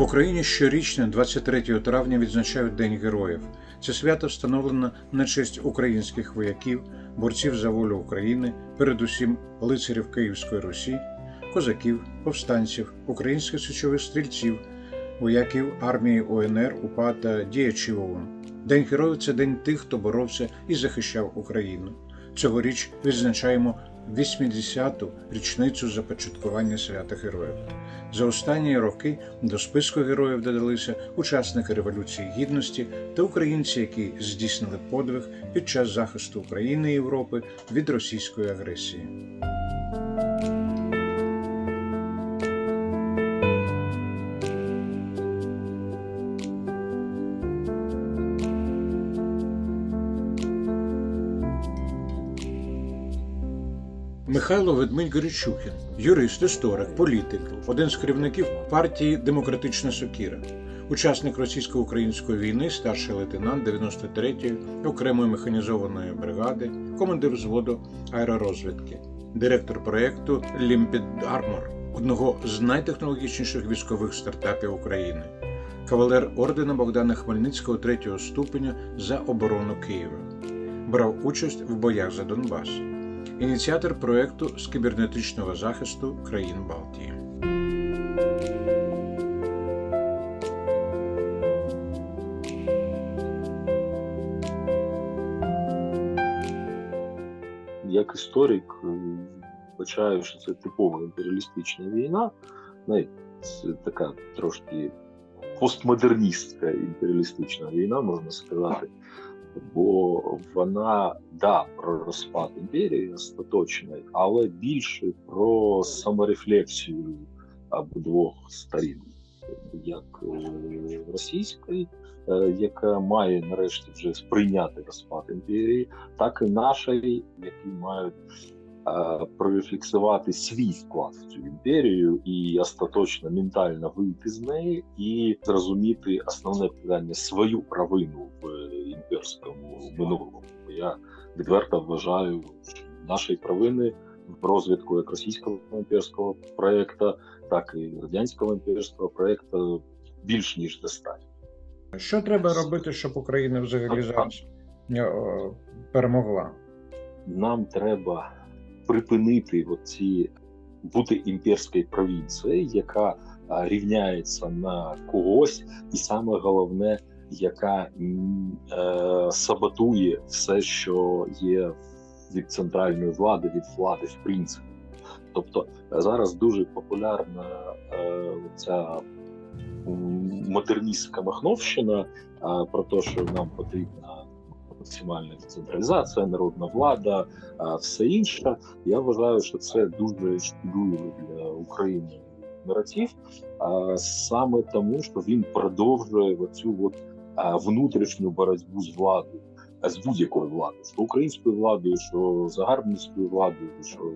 В Україні щорічно 23 травня відзначають День героїв. Це свято встановлено на честь українських вояків, борців за волю України, передусім лицарів Київської Русі, козаків, повстанців, українських січових стрільців, вояків армії УНР, УПА та діячів ОУН. День героїв це день тих, хто боровся і захищав Україну. Цьогоріч відзначаємо 80-ту річницю започаткування свята героїв. За останні роки до списку героїв додалися учасники Революції Гідності та українці, які здійснили подвиг під час захисту України і Європи від російської агресії. Михайло Ведмідь Горячухін, юрист, історик, політик, один з керівників партії Демократична Сокіра, учасник російсько-української війни, старший лейтенант 93-ї окремої механізованої бригади, командир взводу аеророзвідки, директор проєкту Limpid Armor, одного з найтехнологічніших військових стартапів України, кавалер ордена Богдана Хмельницького третього ступеня за оборону Києва. Брав участь в боях за Донбас ініціатор проекту з кібернетичного захисту країн Балтії. як історик е, вбачаю, що це типова імперіалістична війна, знаєте, це така трошки постмодерністська імперіалістична війна, можна сказати. Бо вона да про розпад імперії остаточної, але більше про саморефлексію обидвох сторін, як е, російської, е, яка має нарешті вже сприйняти розпад імперії, так і нашої, які мають е, прорефлексувати свій вклад в цю імперію і остаточно ментально вийти з неї і зрозуміти основне питання свою провину в імперському минулому. Я відверто вважаю що нашої провини в розвитку як російського імперського проекту, так і радянського імперського проекту більш ніж достатньо. Що треба робити, щоб Україна взагалі зараз е, перемогла? Нам треба припинити оці бути імперською провінцією, яка рівняється на когось, і саме головне, яка е, саботує все, що є від центральної влади, від влади, в принципі. Тобто зараз дуже популярна е, ця модерністська махновщина е, про те, що нам потрібна максимальна децентралізація, народна влада, а все інше. Я вважаю, що це дуже шкідливий для України наратив, а саме тому, що він продовжує оцю от внутрішню боротьбу з владою, з будь-якою владою, що українською владою, що загарбницькою владою, що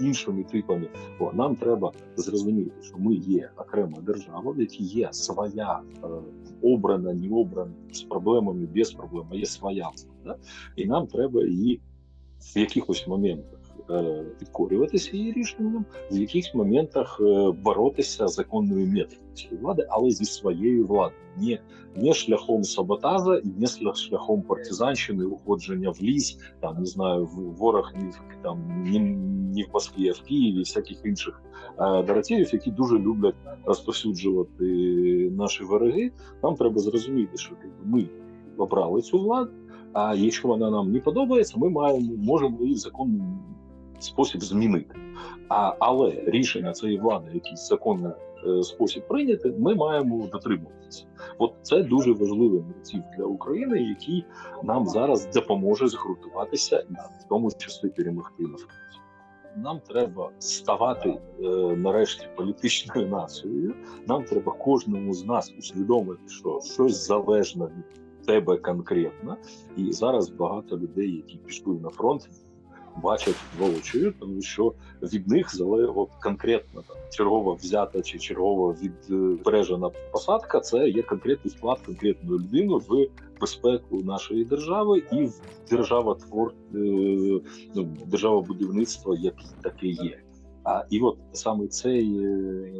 іншими типами. Бо нам треба зрозуміти, що ми є окрема держава, в якій є своя е, обрана, не обрана, з проблемами, без проблем, а є своя влада, і нам треба її в якихось моментах підкорюватися її рішенням, в якихось моментах е, боротися законною методом влади, але зі своєю владою, не, не шляхом саботажа і не шлях- шляхом партизанщини, уходження в ліс, там не знаю, в- ворог в там не, не в Москві, а в Києві, всяких інших е, наративів, які дуже люблять розповсюджувати наші вороги. Нам треба зрозуміти, що ми обрали цю владу. А якщо вона нам не подобається, ми маємо можемо її в законний спосіб змінити. А, але рішення цієї влади, якийсь законний е, спосіб прийняти, ми маємо дотримуватися. От це дуже важливий наратив для України, який нам зараз допоможе згуртуватися і в тому числі перемогти на фронті. Нам треба ставати е, нарешті політичною нацією. Нам треба кожному з нас усвідомити, що щось залежне від тебе конкретно. І зараз багато людей, які пішли на фронт, бачать воочию, тому що від них залежить конкретно там чергова взята чи чергова відбережена посадка. Це є конкретний вклад конкретної людини в безпеку нашої держави і в державотвор, е, ну, державобудівництво, як таке є. А і от саме цей е,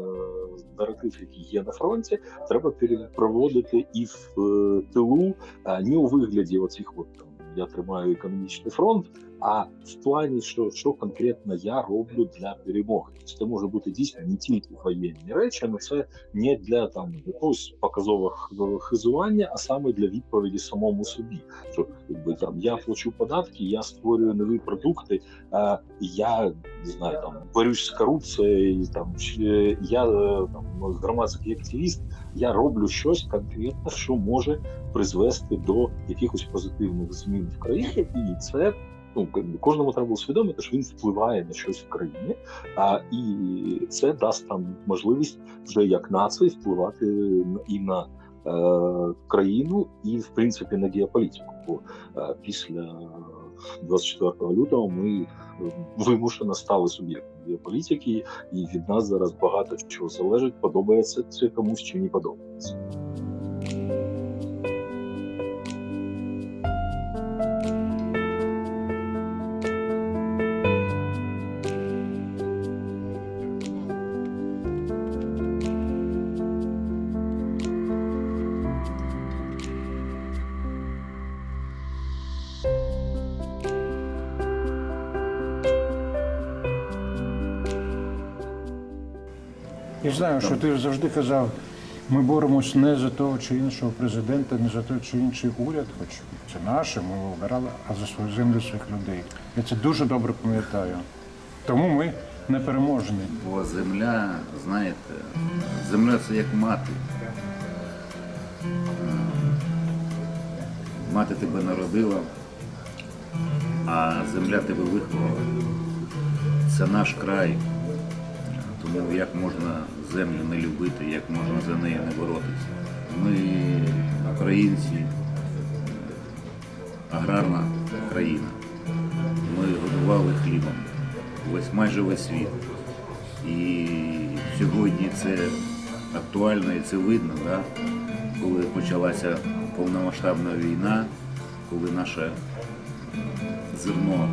наратив, який є на фронті, треба перепроводити і в е, тилу, а не у вигляді оцих от там я тримаю економічний фронт. А в плані, що, що конкретно я роблю для перемоги, це може бути дійсно не тільки воєнні речі, але це не для там якогось показового хизування, а саме для відповіді самому собі. Що якби там я плачу податки, я створюю нові продукти, е, я не знаю, там борюсь з корупцією, там чи я е, там громадський активіст. Я роблю щось конкретне, що може призвести до якихось позитивних змін в країні, і це. Ну, кожному треба було усвідомити, що він впливає на щось в країні, а і це дасть там можливість вже як нації впливати і на е, країну, і в принципі на геополітику. Бо е, після 24 лютого ми вимушено стали суб'єктом геополітики, і від нас зараз багато чого залежить, подобається це комусь чи не подобається. Я знаю, що ти завжди казав, ми боремось не за того чи іншого президента, не за той чи інший уряд, хоч це наше, ми його обирали, а за свою землю своїх людей. Я це дуже добре пам'ятаю. Тому ми не переможні. Бо земля, знаєте, земля це як мати. Мати тебе народила, а земля тебе виховала. Це наш край. Тому як можна землю не любити, як можна за неї не боротися. Ми українці, аграрна країна. Ми годували хлібом весь майже весь світ. І сьогодні це актуально і це видно, да? коли почалася повномасштабна війна, коли наше зерно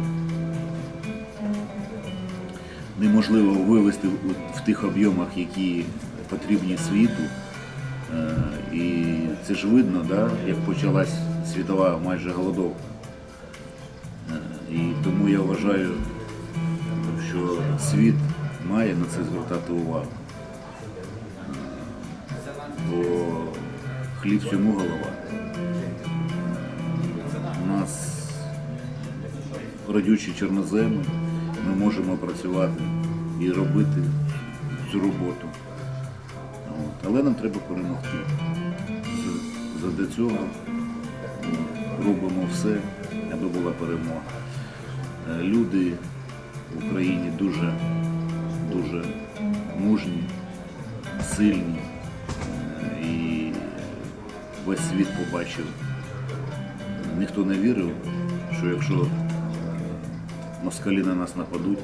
неможливо вивезти в тих об'ємах, які потрібні світу. Е, І це ж видно, да? як почалась світова майже голодовка. Е, І тому я вважаю, що світ має на це звертати увагу. Бо хліб всьому голова. У нас родючі чорноземи, ми можемо працювати і робити цю роботу. От. Але нам треба перемогти. Задля цього робимо все, аби була перемога. Е, Люди в Україні дуже, дуже мужні, сильні. Е, І весь світ побачив. Ніхто не вірив, що якщо москалі на нас нападуть,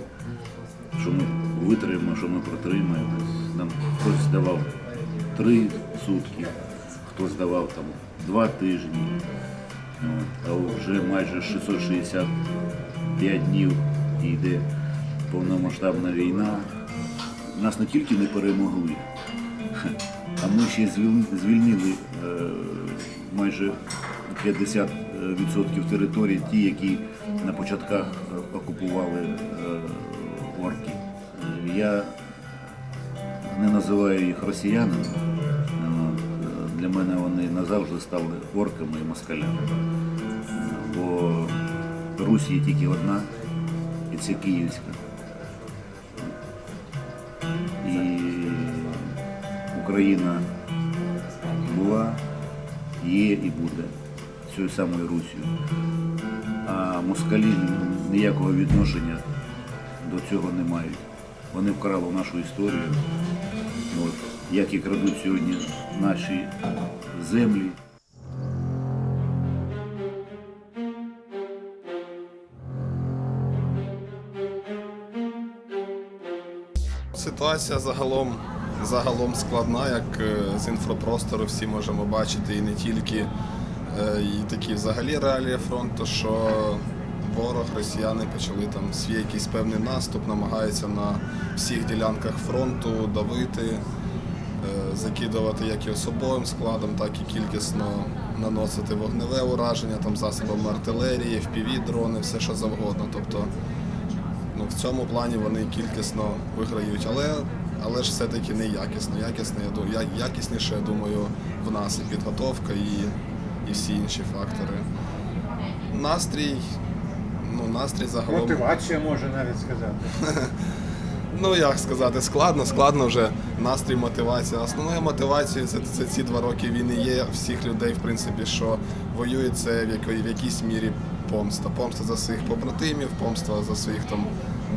що ми витримаємо, що ми протримаємось. Нам хтось давав три сутки, хтось давав там два тижні. А вже майже 665 днів йде повномасштабна війна. Нас не тільки не перемогли, а ми ще звільнили е, майже 50% територій, ті, які на початках е, окупували е, орки. Я не називаю їх росіянами. Е, Для мене вони назавжди стали орками і москалями. Бо Русь є тільки одна, і це Київська. І Україна була, є і буде цією самою Русію. А москалі ніякого відношення до цього не мають. Вони вкрали нашу історію. От, як і крадуть сьогодні наші землі. Ситуація загалом, загалом складна, як е, з інфопростору всі можемо бачити, і не тільки і такі взагалі реалії фронту, що ворог, росіяни почали там свій якийсь певний наступ, намагаються на всіх ділянках фронту давити, е, закидувати як і особовим складом, так і кількісно наносити вогневе ураження там засобами артилерії, fpv дрони, все що завгодно. Тобто ну, в цьому плані вони кількісно виграють, але, але ж все-таки не якісно. Якісно, я, ду- я, якісніше, я думаю, в нас і підготовка, і, і всі інші фактори. Настрій, ну, настрій загалом. Мотивація може навіть сказати. Ну як сказати, складно, складно вже настрій, мотивація. Основною мотивацією це, це ці два роки війни є всіх людей, в принципі, що воюють це в якійсь мірі помста. Помста за своїх побратимів, помста за своїх там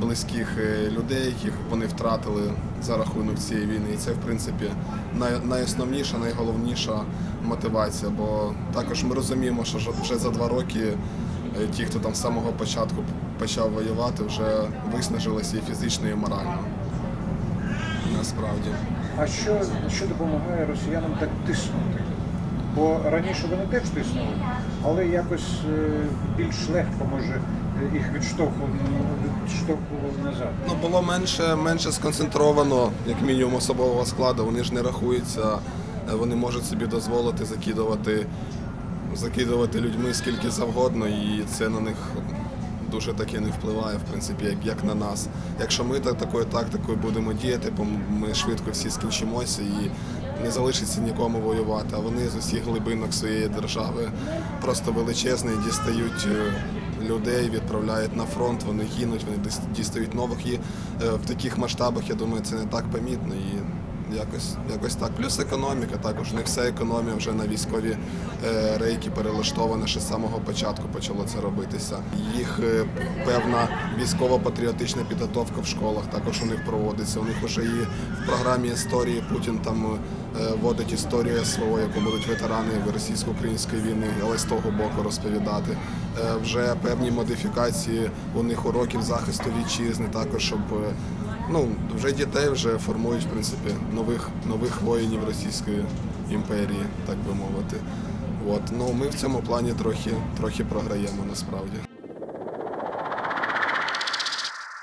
близьких е, людей, яких вони втратили за рахунок цієї війни. І це, в принципі, найосновніша, найголовніша мотивація. Бо також ми розуміємо, що вже за два роки е, ті, хто там з самого початку почав воювати, вже виснажилися і фізично, і морально. Насправді. А що, що допомагає росіянам так тиснути? Бо раніше вони теж тиснули, але якось е, більш легко може їх відштовхували, відштовхували назад. Ну, було менше, менше сконцентровано, як мінімум, особового складу. Вони ж не рахуються, вони можуть собі дозволити закидувати, закидувати людьми скільки завгодно, і це на них дуже таки не впливає, в принципі, як, як на нас. Якщо ми так, такою тактикою будемо діяти, бо ми швидко всі скінчимося і не залишиться нікому воювати. А вони з усіх глибинок своєї держави просто величезні, дістають е, людей, відправляють на фронт, вони гинуть, вони дістають нових. І е, в таких масштабах, я думаю, це не так помітно. І якось, якось так. Плюс економіка також. Них вся економія вже на військові е, рейки перелаштована, ще з самого початку почало це робитися. Їх е, певна військово-патріотична підготовка в школах також у них проводиться. У них вже і в програмі історії Путін там е, вводить історію СВО, яку будуть ветерани російсько-української війни, але з того боку розповідати. Вже певні модифікації у них уроків захисту вітчизни, також щоб ну вже дітей вже формують в принципі нових нових воїнів Російської імперії, так би мовити. От ну ми в цьому плані трохи трохи програємо насправді.